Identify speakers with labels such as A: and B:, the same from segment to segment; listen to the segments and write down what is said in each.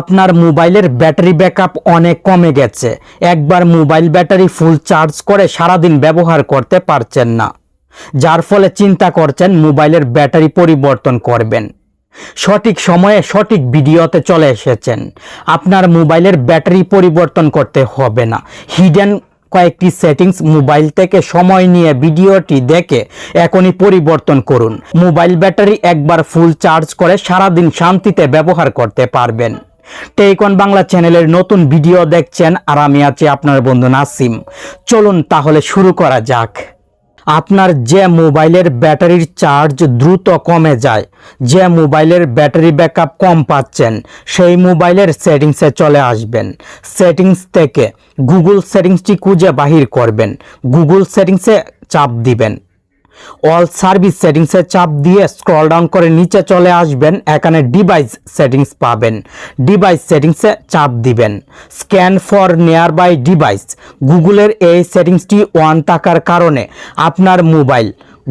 A: আপনার মোবাইলের battery backup অনেক কমে গেছে। একবার মোবাইল ব্যাটারি ফুল চার্জ করে সারাদিন ব্যবহার করতে পারছেন না। যার ফলে চিন্তা করছেন মোবাইলের ব্যাটারি পরিবর্তন করবেন। সঠিক সময়ে সঠিক ভিডিওতে চলে এসেছেন। আপনার মোবাইলের ব্যাটারি পরিবর্তন করতে হবে না। হিডেন কয়েকটি সেটিংস মোবাইল থেকে সময় নিয়ে ভিডিওটি দেখে এখনই পরিবর্তন করুন। মোবাইল ব্যাটারি একবার ফুল চার্জ করে সারাদিন শান্তিতে ব্যবহার করতে পারবেন। টেকন বাংলা চ্যানেলের নতুন ভিডিও দেখছেন আর আমি আছি আপনার বন্ধু নাসিম। চলুন তাহলে শুরু করা যাক। আপনার যে মোবাইলের ব্যাটারির চার্জ দ্রুত কমে যায়, যে মোবাইলের ব্যাটারি ব্যাকআপ কম পাচ্ছেন, সেই মোবাইলের সেটিংসে চলে আসবেন। সেটিংস থেকে গুগল সেটিংসটি খুঁজে বাহির করবেন। গুগল সেটিংসে চাপ দিবেন। অল সার্ভিস সেটিংসে চাপ দিয়ে স্ক্রল ডাউন করে নিচে চলে আসবেন। এখানে ডিভাইস সেটিংস পাবেন। ডিভাইস সেটিংসে চাপ দিবেন। Scan for near by device গুগলের এই সেটিংসটি ওয়ান থাকার কারণে আপনার মোবাইল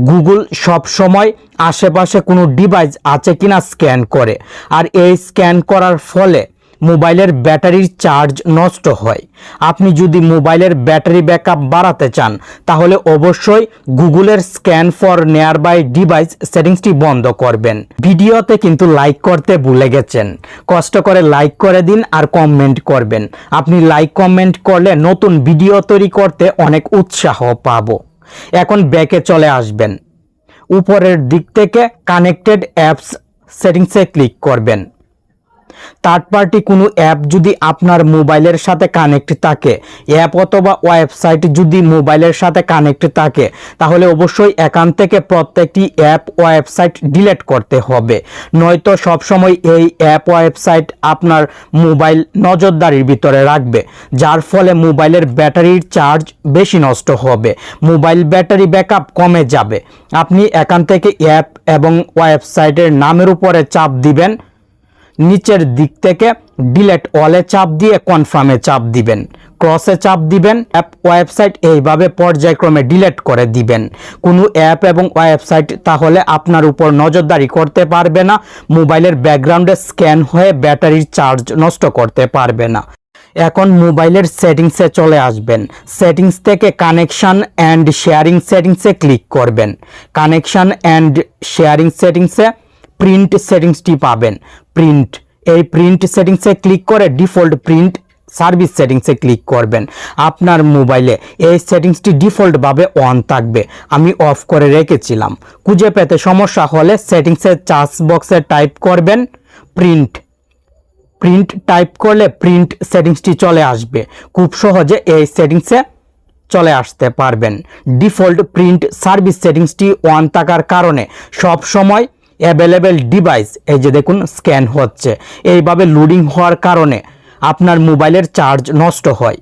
A: গুগল সব সময় আশেপাশে কোনো ডিভাইস আছে কিনা স্ক্যান করে। আর এই স্ক্যান করার ফলে মোবাইলের ব্যাটারির চার্জ নষ্ট হয়। আপনি যদি মোবাইলের ব্যাটারি ব্যাকআপ বাড়াতে চান, তাহলে অবশ্যই গুগলের scan for near by device সেটিংসটি বন্ধ করবেন। ভিডিওতে কিন্তু লাইক করতে ভুলে গেছেন। কষ্ট করে লাইক করে দিন আর কমেন্ট করবেন। আপনি লাইক কমেন্ট করলে নতুন ভিডিও তৈরি করতে অনেক উৎসাহ পাবো। এখন ব্যাকে চলে আসবেন। উপরের দিক থেকে কানেক্টেড অ্যাপস সেটিংসে ক্লিক করবেন। থার্ড পার্টি কোনো অ্যাপ যদি আপনার মোবাইলের সাথে কানেক্ট থাকে অ্যাপ অথবা ওয়েবসাইট যদি মোবাইলের সাথে কানেক্ট থাকে, তাহলে অবশ্যই এখান থেকে প্রত্যেকটি অ্যাপ ওয়েবসাইট ডিলিট করতে হবে। নয়তো সবসময় এই অ্যাপ ওয়েবসাইট আপনার মোবাইল নজরদারির ভিতরে রাখবে, যার ফলে মোবাইলের ব্যাটারির চার্জ বেশি নষ্ট হবে, মোবাইল ব্যাটারি ব্যাকআপ কমে যাবে। আপনি এখান থেকে অ্যাপ এবং ওয়েবসাইটের নামের উপরে চাপ দিবেন নিচের দিক থেকে ডিলেট অলে চাপ দিয়ে কনফার্মে চাপ দিবেন। ক্রসে চাপ দিবেন অ্যাপ ওয়েবসাইট এইভাবে পর্যায়ক্রমে ডিলেট করে দিবেন। কোনো অ্যাপ এবং ওয়েবসাইট তাহলে আপনার উপর নজরদারি করতে পারবে না, মোবাইলের ব্যাকগ্রাউন্ডে স্ক্যান হয়ে ব্যাটারির চার্জ নষ্ট করতে পারবে না। এখন মোবাইলের সেটিংসে চলে আসবেন। সেটিংস থেকে কানেকশন অ্যান্ড শেয়ারিং সেটিংসে ক্লিক করবেন। কানেকশন অ্যান্ড শেয়ারিং সেটিংসে প্রিন্ট সেটিংসটি পাবেন। প্রিন্ট এই প্রিন্ট সেটিংসে ক্লিক করে ডিফল্ট প্রিন্ট সার্ভিস সেটিংসে ক্লিক করবেন। আপনার মোবাইলে এই সেটিংসটি ডিফল্টভাবে অন থাকবে। আমি অফ করে রেখেছিলাম। খুঁজে পেতে সমস্যা হলে সেটিংসের চার্জ বক্সে টাইপ করবেন প্রিন্ট প্রিন্ট টাইপ করলে প্রিন্ট সেটিংসটি চলে আসবে। খুব সহজে এই সেটিংসে চলে আসতে পারবেন। ডিফল্ট প্রিন্ট সার্ভিস সেটিংসটি অন থাকার কারণে সব সময় অ্যাভেলেবেল ডিভাইস এই যে দেখুন স্ক্যান হচ্ছে। এইভাবে লোডিং হওয়ার কারণে আপনার মোবাইলের চার্জ নষ্ট হয়।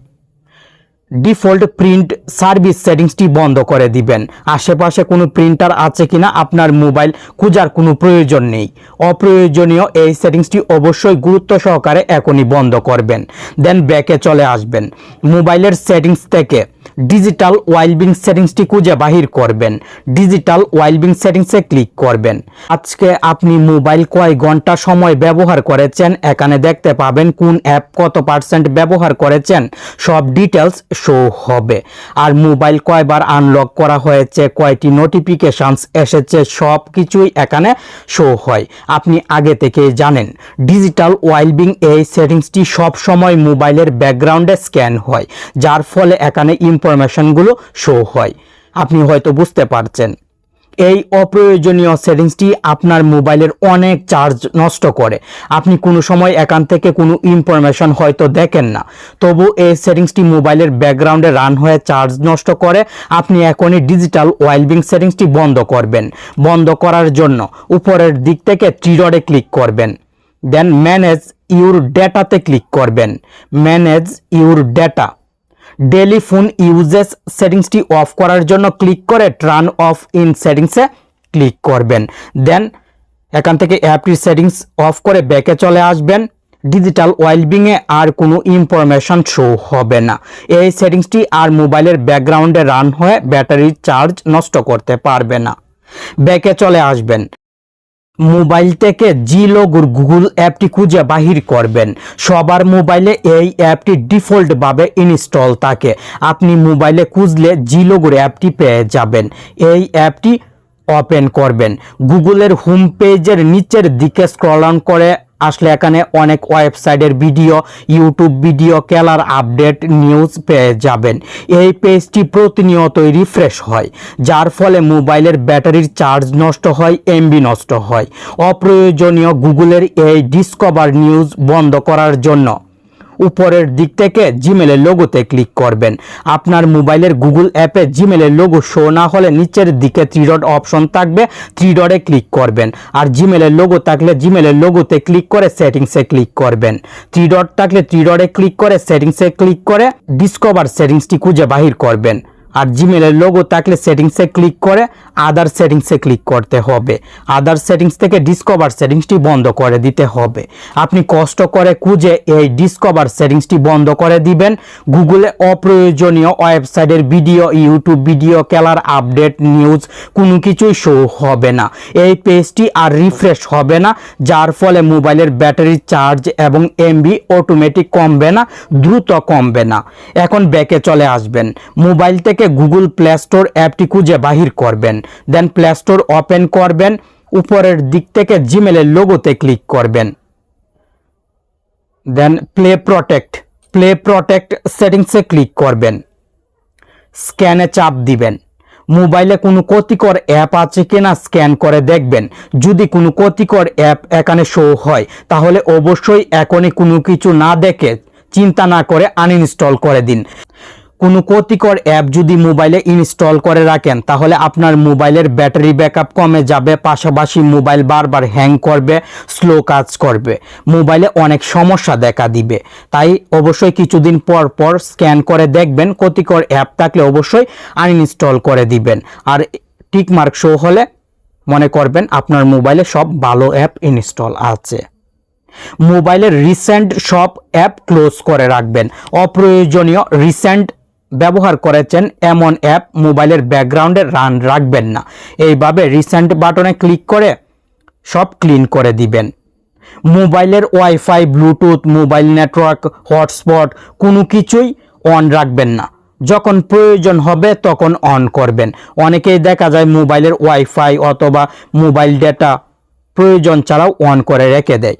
A: ডিফল্ট প্রিন্ট সার্ভিস সেটিংসটি বন্ধ করে দিবেন। আশেপাশে কোনো প্রিন্টার আছে কিনা আপনার মোবাইল খোঁজার কোনো প্রয়োজন নেই। অপ্রয়োজনীয় এই সেটিংসটি অবশ্যই গুরুত্ব সহকারে এখনই বন্ধ করবেন। দেন ব্যাকে চলে আসবেন। মোবাইলের সেটিংস থেকে ডিজিটাল ওয়াইলবিং সেটিংসটি খুঁজে বাহির করবেন। ডিজিটাল ওয়াইলবিং সেটিংসে ক্লিক করবেন। আজকে আপনি মোবাইল কয় ঘণ্টা সময় ব্যবহার করেছেন, এখানে দেখতে পাবেন কোন অ্যাপ কত পার্সেন্ট ব্যবহার করেছেন, সব ডিটেলস শো হবে। আর মোবাইল কয়বার আনলক করা হয়েছে, কয়টি নোটিফিকেশানস এসেছে, সব কিছুই এখানে শো হয়। আপনি আগে থেকেই জানেন ডিজিটাল ওয়াইলবিং এই সেটিংসটি সব সময় মোবাইলের ব্যাকগ্রাউন্ডে স্ক্যান হয়, যার ফলে এখানে ইনফরমেশনগুলো শো হয়। আপনি হয়তো বুঝতে পারছেন। এই অপ্রয়োজনীয় সেটিংসটি আপনার মোবাইলের অনেক চার্জ নষ্ট করে। আপনি কোনো সময় এখান থেকে কোনো ইনফরমেশন হয়তো দেখেন না। তবু এই সেটিংসটি মোবাইলের ব্যাকগ্রাউন্ডে রান হয়ে চার্জ নষ্ট করে। আপনি এখনই ডিজিটাল ওয়েলবিং সেটিংসটি বন্ধ করবেন। বন্ধ করার জন্য উপরের দিক থেকে ট্রিডরে ক্লিক করবেন। দেন ম্যানেজ ইউর ডেটাতে ক্লিক করবেন। Manage your data daily phone usages সেটিংসটি off করার জন্য ক্লিক করে টার্ন অফ ইন সেটিংসে ক্লিক করবেন। দেন এখান থেকে অ্যাপটির সেটিংস অফ করে ব্যাকে চলে আসবেন। ডিজিটাল ওয়েলবিংয়ে আর কোনো ইনফরমেশন শো হবে না। এই সেটিংসটি আর মোবাইলের ব্যাকগ্রাউন্ডে রান হয়ে ব্যাটারির চার্জ নষ্ট করতে পারবে না। ব্যাকে চলে আসবেন। মোবাইল থেকে জি লোগোর গুগল অ্যাপটি খুঁজে বাহির করবেন। সবার মোবাইলে এই অ্যাপটি ডিফল্টভাবে ইনস্টল থাকে। আপনি মোবাইলে খুঁজলে জি লোগোর অ্যাপটি পেয়ে যাবেন। এই অ্যাপটি ওপেন করবেন। গুগলের হোম পেজের নিচের দিকে স্ক্রলন করে আসলে এখানে অনেক ওয়েবসাইটের ভিডিও ইউটিউব ভিডিও, খেলার আপডেট, নিউজ পেয়ে যাবেন। এই পেজটি প্রতিনিয়তই রিফ্রেশ হয়, যার ফলে মোবাইলের ব্যাটারির চার্জ নষ্ট হয় এমবি নষ্ট হয়। অপ্রয়োজনীয় গুগলের এই ডিসকভার নিউজ বন্ধ করার জন্য। উপরের দিক থেকে জিমেলের লোগোতে ক্লিক করবেন। আপনার মোবাইলের গুগল অ্যাপে জিমেলের লোগো শো না হলে নিচের দিকে থ্রি ডট অপশন থাকবে থ্রি ডটে ক্লিক করবেন। আর জিমেলের লোগো থাকলে জিমেলের লোগোতে ক্লিক করে সেটিংসে ক্লিক করবেন। থ্রি ডট থাকলে থ্রি ডটে ক্লিক করে সেটিংসে ক্লিক করে ডিসকভার সেটিংসটি খুঁজে বাহির করবেন। আর জিমেলের লোগো থাকলে সেটিংসে ক্লিক করে আদার সেটিংসে ক্লিক করতে হবে। আদার সেটিংস থেকে ডিসকভার সেটিংসটি বন্ধ করে দিতে হবে। আপনি কষ্ট করে খুঁজে এই ডিসকভার সেটিংসটি বন্ধ করে দিবেন। গুগলে অপ্রয়োজনীয় ওয়েবসাইটের ভিডিও ইউটিউব ভিডিও খেলার আপডেট নিউজ কোনো কিছুই শো হবে না। এই পেজটি আর রিফ্রেশ হবে না, যার ফলে মোবাইলের ব্যাটারি চার্জ এবং এমবি অটোমেটিক কমবে না, দ্রুত কমবে না। এখন ব্যাকে চলে আসবেন। মোবাইল থেকে গুগল প্লে স্টোর অ্যাপটি খুঁজে বাহির করবেন। দেন প্লে স্টোর ওপেন করবেন। উপরের দিক থেকে জিমেলের লোগোতে ক্লিক করবেন। Then play protect play protect সেটিংসে ক্লিক করবেন। স্ক্যানে চাপ দিবেন। মোবাইলে কোনো ক্ষতিকর অ্যাপ আছে কিনা স্ক্যান করে দেখবেন। যদি কোনো ক্ষতিকর অ্যাপ এখানে শো হয়, তাহলে অবশ্যই এখনই কোনো কিছু না দেখে চিন্তা না করে আনইনস্টল করে দিন। কোনো ক্ষতিকর অ্যাপ যদি মোবাইলে ইনস্টল করে রাখেন, তাহলে আপনার মোবাইলের ব্যাটারি ব্যাকআপ কমে যাবে, পাশাপাশি মোবাইল বারবার হ্যাং করবে স্লো কাজ করবে। মোবাইলে অনেক সমস্যা দেখা দিবে। তাই অবশ্যই কিছুদিন পর পর স্ক্যান করে দেখবেন, ক্ষতিকর অ্যাপ থাকলে অবশ্যই আনইনস্টল করে দিবেন। আর টিক মার্ক শো হলে মনে করবেন আপনার মোবাইলে সব ভালো অ্যাপ ইনস্টল আছে। মোবাইলের রিসেন্ট সব অ্যাপ ক্লোজ করে রাখবেন। অপ্রয়োজনীয় রিসেন্ট ব্যবহার করেছেন এমন অ্যাপ মোবাইলের ব্যাকগ্রাউন্ডে রান রাখবেন না। এইভাবে রিসেন্ট বাটনে ক্লিক করে সব ক্লিন করে দিবেন। মোবাইলের wifi, bluetooth, mobile network, hotspot, কোনো কিছুই অন রাখবেন না। যখন প্রয়োজন হবে তখন অন করবেন। অনেকেই দেখা যায় মোবাইলের ওয়াইফাই অথবা মোবাইল ডেটা প্রয়োজন ছাড়াও অন করে রেখে দেয়।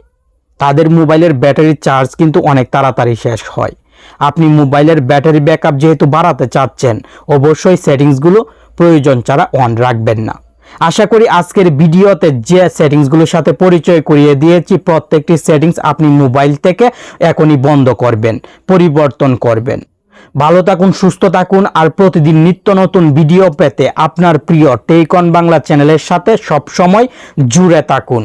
A: তাদের মোবাইলের ব্যাটারির চার্জ কিন্তু অনেক তাড়াতাড়ি শেষ হয়। আপনি মোবাইলের ব্যাটারি ব্যাকআপ যেহেতু বাড়াতে চাচ্ছেন, অবশ্যই সেটিংসগুলো প্রয়োজন ছাড়া অন রাখবেন না। আশা করি আজকের ভিডিওতে যে সেটিংসগুলোর সাথে পরিচয় করিয়ে দিয়েছি, প্রত্যেকটি সেটিংস আপনি মোবাইল থেকে এখনই বন্ধ করবেন, পরিবর্তন করবেন। ভালো থাকুন, সুস্থ থাকুন আর প্রতিদিন নিত্য নতুন ভিডিও পেতে আপনার প্রিয় টেকন বাংলা চ্যানেলের সাথে সব সময় জুড়ে থাকুন।